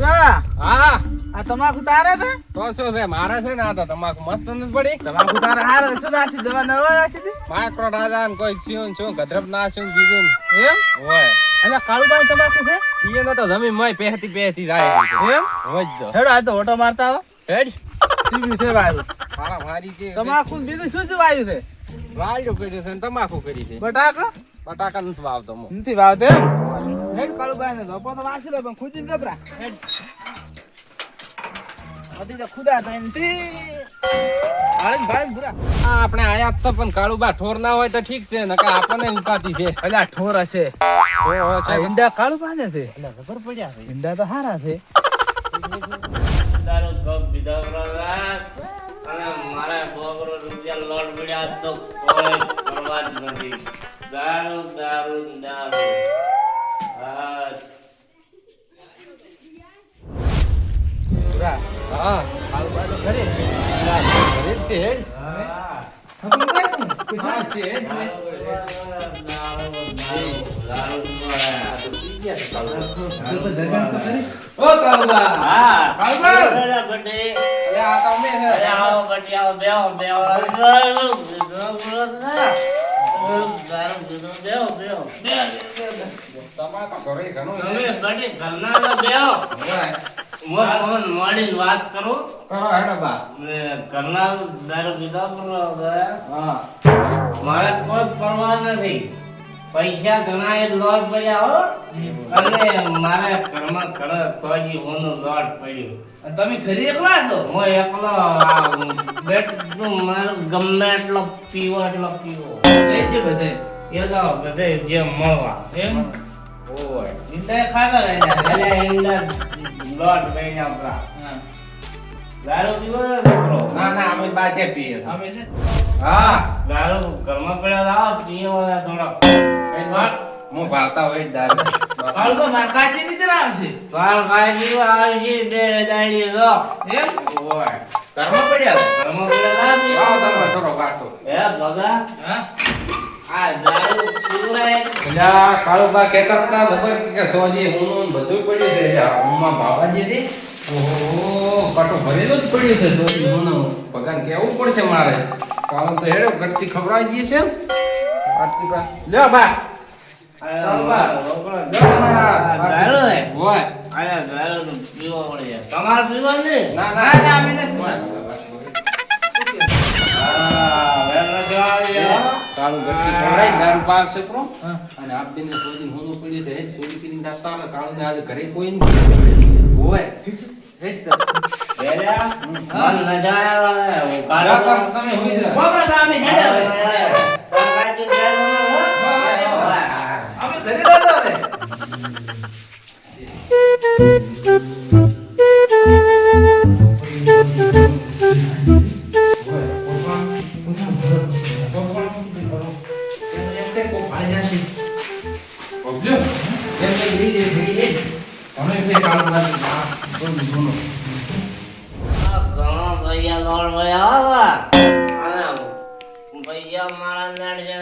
હા. આ તમાકુ તારે છે? તો શું છે? મારે છે ને આ તો તમાકુ મસ્ત નથી પડી. તમાકુ તારે હારે છે. શું દવા નવા રાજા ને કોઈ છીયું ને ગધરપ ના શું બીજું એમ? હોય. અને કાળુભાઈ તમાકુ છે? ઈ ને તો પહેતી પહેતી જાય એમ? હેડો આ તો ઓટો મારતા આવો. હેડ. છે મારા કે તમાકુ બીજું શું શું વાયુ છે? વાયડું કર્યું છે ને તમાકુ કરી છે. બટાકા? બટાકા નથી વાવતો નથી વાવતે એમ? હેડ કાળુભાઈ ને ધોપો તો વાસી લો પણ ખુજી જબરા હેડ. અધી તો ખુદા તો એમથી ભાળે ભાળે ભૂરા. આ આપણે આયા તો પણ કાળુબા ઠોર ના હોય તો ઠીક છે નકા આપણને ઉપાતી છે. અલ્યા ઠોર હશે. ઠોર હોય આ છે તો- ઈંડા કાળુભા ને છે ખબર પડ્યા છે. ઈંડા તો હારા છે. તારો કપ પીધો અને મારા બોકરો રૂપિયા લોટ પડ્યા તો કોઈ પરવા જ નથી. દારૂ દારૂ દારૂ. પીધો પ્રસાદ. દારૂ પીધો બેહો બેહો બેહો, બેહો તમારે તો ઘરે ઘણું છે. ઘરના તો બેહો હોય. હું તમને મોડી વાત કરું. કરો હેડો બા. ઘરના દારૂ પીધા હા. મારે કોઈ પરવા નથી. પૈસા ઘણા એ લોટ પડ્યા હો. અને મારે ઘરમાં ઘણા સોજી હોનું લોટ પડ્યો. તમે ઘરે એકલા હતો હું? એકલો બેટનું મારે ગમે એટલો પીવો એટલો પીવો. એ જ બધે. એ તો બધે જે મળવા. એમ? ઓય ઈંડા ખાતા રહ્યા એટલે એંડા લોટ પૈણા આપણા હા. દારૂ પીવો ને છોકરો ના ના અમે બાજે પીએ. અમે ને હા દારૂ ઘરમાં પડ્યા લાવો પીવો થોડો કઈ વાત? હું ભારતા હોય દારૂ. કાળુભા માર કાચી ની જરા આવશે બાર કાઢી આવશે બે દાડી તો એમ ઓય. ઘરમાં પડ્યા? ઘરમાં પડ્યા ના આવો પીવો. કરો વાટો. હે ભગા હા આ દારૂ કાળુબા કહેતા હતા ખબર કે સોજી હું બધું પડ્યું છે. એટલે હુંમાં બાબાજી હતી. ઓહો, પાટો ભરેલો જ પડ્યો છે સોજી હું ભગવાન કહેવું પડશે મારે. કાળું તો હેડો ગટકી ખવડાવી દઈએ છે આટલી બા. લ્યો બા. તમારે પીવા ને ના. ના ના અમે નથી કાળું ગટકી ખવડાવી દારૂ પાક છે પ્રો. અને આપીને સોજી હોનો પડ્યું છે હેડ ચોરી કરીને જાતા હોય કાળું ને આજે ઘરે કોઈ નથી હોય. હેડ તો. મન હોઈ જાઓ. બાબરા તો અમે નેડે હવે. કાઢી જાય અમે ઘરે જતા હવે આ ઘણો ભૈયા મારા નાડ છે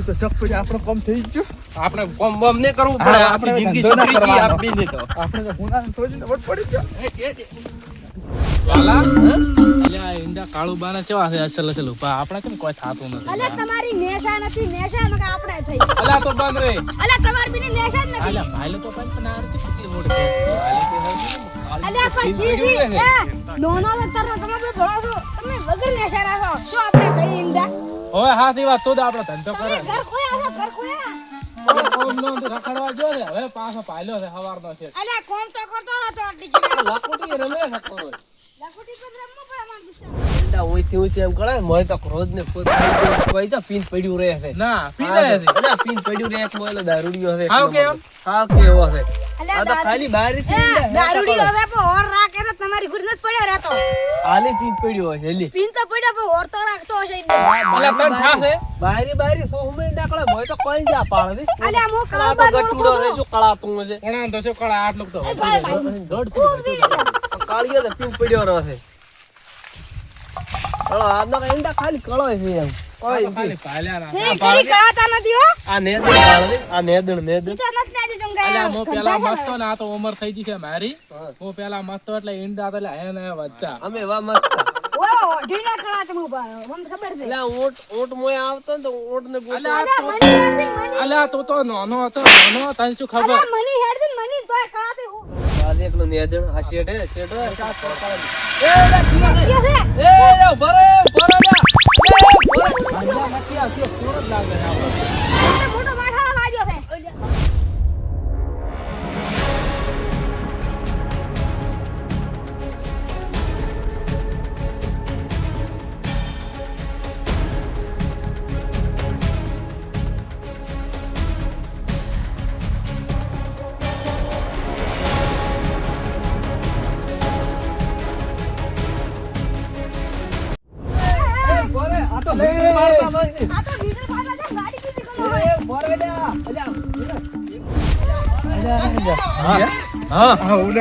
કાળું તો ચક પડી આપણો કોમ થઈ ગયો. આપણે કોમ બોમ ને કરવું પડે આપણી આપણે જિંદગી છોકરી ના ગઈ કરવાનો. આપી નહીં તો. આપણે તો ગુના થોડી વટ પડી ગયો. વાલા? અલ્યા ઈંડા કાળુ બાના કેવા છે? અસલ અસલ ઉપા આપણે કેમ કોઈ થાતું નથી? અલે તમારી નેશા નથી નેશા મગ આપણે થઈ? અલ્યા તો બંધ રે. અલે તમારી બીની નેશા જ નથી. અલ્યા ભાઈલો તો પણ પણ આ કેટલી ઓળખે ભાઈલો તો હવે અલે કાળી પછી એ નોનો તમે બે છો. તમે વગર નેશા રાખો શું આપણે થઈ ઈંડા? હવે હાથી વાત તો આપણો ધંધો કરે. તમે ઘર ખોયા છે ઘર ખોયા? હવે કોમનો તો રખડવા ગયો છે હવે પાછો પાયલો છે સવારનો છે. અલ્યા કોમ તો કરતો નતો ડીજે લાકુટી રમે શકો લખોટી પર રમવું પડે અમાર દુશ્મન એંડા ઓયથી ઓયથી એમ કરે મોય તો રોજ ને કોઈ તો પીન પડ્યું રહે છે. ના પી છે. અલા, પીન પડ્યું રહે છે મોયલો દારૂડિયો છે હાવ કેમ? હાવ કેવો છે. આ તો ખાલી બારી હવે ઓર ગુરનત તો પડ્યો રહેતો ખાલી પીન પડ્યો હશે લી પીન તો પડ્યો પણ ઓર તો રાખતો હશે. જ. તન થાશે? બારી બારી સોહમે ડાકળે મોય તો કોઈ જા પાડે. અલે મો આ તો ગટુડો છે. શું કળાતું છે પણ તો છે કળા આટલું તો વીર. કાળિયો તો પીન પડ્યો રહે છે. કળો આનો એંડા ખાલી કળો છે એમ. કોઈ ખાલી પાલ્યા ના તે ઘડી કળાતા નથી હો. આ નેદણ પાડે આ નેદણ નેદણ. અલ્યા મો પેલા મસ્તો ને આ તો ઉંમર થઈ ગઈ છે મારી. મો પેલા મસ્તો એટલે ઈંડા એટલે હે ને વધતા અમે વા મસ્ત. છે. ઓય,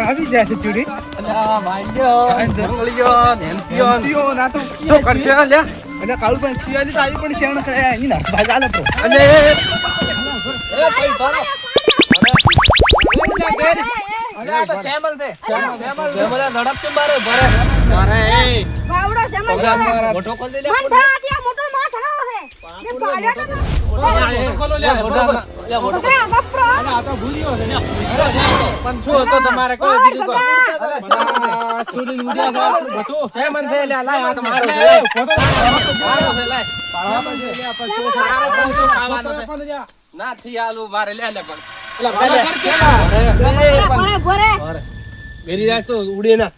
આવી જાય છે ચૂડી. શું કરશે એટલે કાળુ પણ તીવાની તો આવી પણ શેણ છે એની ના તો. અને ભાઈ. મારા? મોટો દે છે. જે પાડ્યો તો ને. અલ્યા, એ ખોલો લ્યા, મોટા બરોબર. અલ્યા મોટો બગા, ગપ્પરો. અલ્યા, આ તો ભૂલ્યો છે લ્યા. પણ શું હતો તમારે કોઈ ઓય, બીજું બગા. કોઈ આ સુરીન ઉડ્યા છે આપણું બધું. સેમન છે લ્યા લાય આ તો મારો અલ્યા, છે. એ ફોટો મારો છે લાય મારો પણ શું ખાવાનો છે પણ લ્યા. ના થી આલુ મારે લે લે પણ ઉડે ના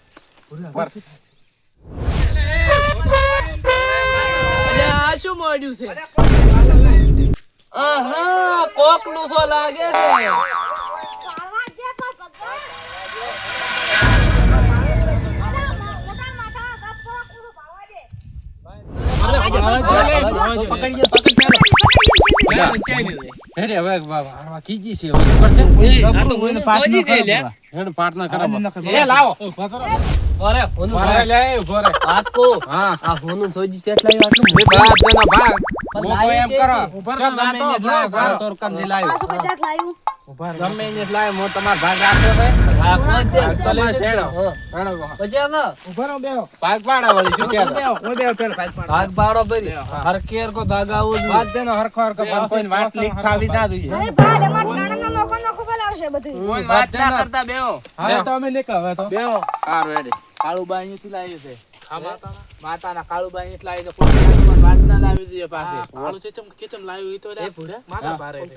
મોડ્યું છે. આહા કોકનું સો લાગે છે? પાર્ટનર તો અલ્યા, ભાલા જો લે, ભાલા જો લે. પકડી જા પકડી જા લ્યા, વંચાઈ નહીં રે. અરે હવે બાબા હારવા કીજી છે હવે શું? કરશે આ તો કોઈને સોજી દે લ્યા હેડ પાર્ટનર આને કરો. નખર એ લાવો ઊભા કરો. અરે હોનું ઊભા લે, ઊભા રે. હાથ કો હા આ હોનું સોજી ચેટલા આટલું એ બાદ દેનો ભાગ મોકો એમ કરો છે ઊભા ગમે એને જ લાવ્યો ગાળો તોરકમથી લાવ્યો પાછું કદાચ લાવ્યું. ગમે એને જ લાવ્યો હું ભાગ રાખો છે આ કોણ છે તમારે શેડો હા. હેડો પછી આ ના બેહો. ભાગ પાડા વળી શું કહેતો? બેહો બેહો પેલા ભાઈ પાડ. ભાગ પાડો ભરી હર કેર કો ભાગ આવું બાદ દેનો હરખો હરખો પણ કોઈને વાત લીક થાવી ના જોઈએ. અરે ભાઈ, અમાર નાણાંનો નોખો નોખો બોલાવશે બધું. કોઈ વાત ના કરતા બેહો. હવે તો અમે નીકળ હવે તો. બેહો. સારું હેડે કાળુબા અહીંયાથી લાવી છે. માતાના? કાળુબાઈ અહીંયાથી આવી છે. કોઈ વાત ના લાવી દઈએ પાસે ભાલું ચેચમ ચેચમ લાવ્યું ઈ તો લ્યા, માથા ભારે છે.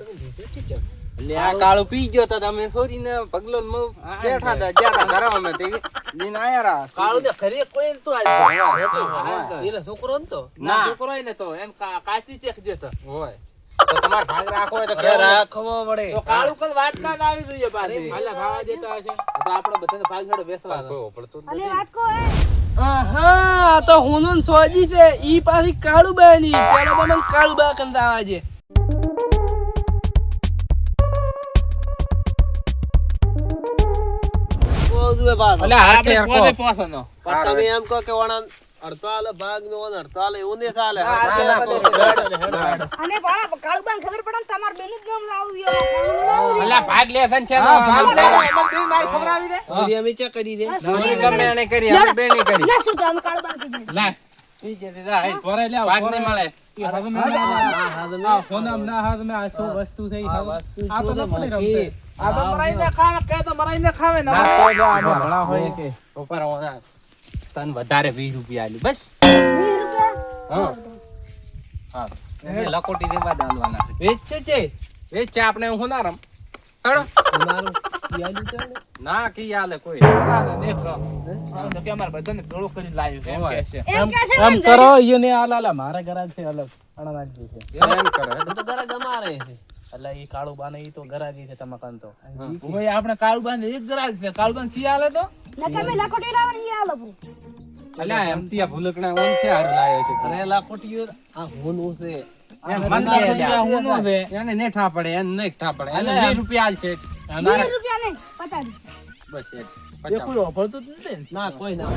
એટલે આ કાળું પી ગયો તો તમે છોરીને પગલો ને મઉં બેઠા હતા ગયા હતા ઘરે અમે તે લઈને આયા કાળું ને ખરી કોઈ તો આજ છોકરો ને. તો ના છોકરો ને તો એમ કાચી ચેક જતો હોય. તો તમારે ભાગ હોય તો અરે રાખવો પડે. તો કાળું કઈ વાત ના આવી જોઈએ પાસે અલ્યા, ખાવા દેતા હશે. તો આપણે બધાને ભાગ છોડો બેસવા કોઈ પડતું અને વાત કહો, એ. આહા તો હુનુન સોજી છે. ઈ પાછી કાળું બાની પેલા તો મને કાળું બા કંદા આવાજે બોલવે બાદ અલ્યા હાથ આપણે યાર પોસનો. પણ તમે એમ કહો કે વણા અડતાલ ભાગ નો અડતાલ એવું નહીં ચાલે. ના, ના. અને ભાણા, કાળુબાને ખબર પડે ને તમારે જ નામ લાવું યો, કાળુનું નામ લાવું. અલ્યા ભાગ લે છે ને ભાગ લે. બે માર ખવડાવી દે. ફરી અમે ચેક કરી દે. નવરી ગમે એને કરી અમે બેની કરી. ના શું તો અમે કાળુબાને કીધું. લાય. ઈ કે દીધા, હે. ભરે લ્યા, ભાગ નહીં મળે. આ ના તો ન તો મરાઈને ખાવે કે તો મરાઈને ખાવે ને ના જો હોય કે. ઉપર તન વધારે વીસ રૂપિયા આલી. બસ. વીસ રૂપિયા? હા. હા. એ લકોટી દેવા દાલવાના છે. વેચ છે. છે આપણે હું ના રમ. છે ને? ના કી આલે કોઈ. હાલે, દેખો. હા, તો કે અમારે બધાને ભેળો કરી લાવ્યું છે, એમ કે છે. એમ કરો ઈને આલા મારા ઘરાક છે અલગ. અણાનાજી છે. એમ કરો. તો ઘરે ગમારે છે. એટલે ઈ કાળુ બાને ઈ તો ગરાગી છે તમાકન તો. ઓય, આપણે કાળુબાન એક ગરાગ છે. કાળુબાન કી આલે તો? નકર મે લખોટી લાવવાની ઈ આલો. અલ્યા એમ તી આ ભૂલકણા ઓન છે હારું લાયો છે. અરે લાખોટીઓ આ હોનું છે. એમ એને ને ઠા પડે એને ઠા પડે એને રૂપિયા આલ છે વીસ રૂપિયા નહીં પચાસ બસ એ એ કોઈ ઓફરતું જ નથી ના કોઈ ના.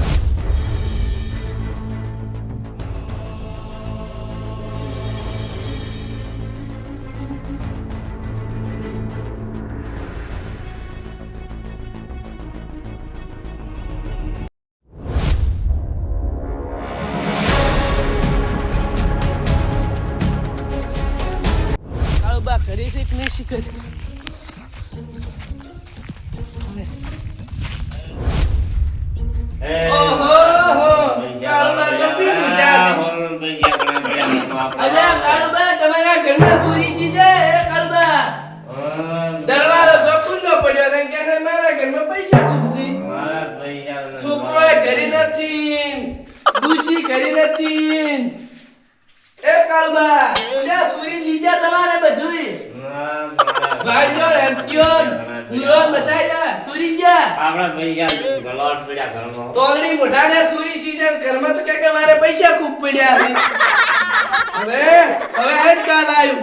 નથી એ કાળુબા ચોરી લીધા તમારે બધું મુરો બતાઈ જા ચોરી ગયા. આપણા પૈસા લોટ પડ્યા ઘરમાં. તોલની મોઢા ને સુરી સીધા ઘરમાં તો કે મારે પૈસા ખૂબ પડ્યા છે. હવે હવે હેડ કાલ આવ્યું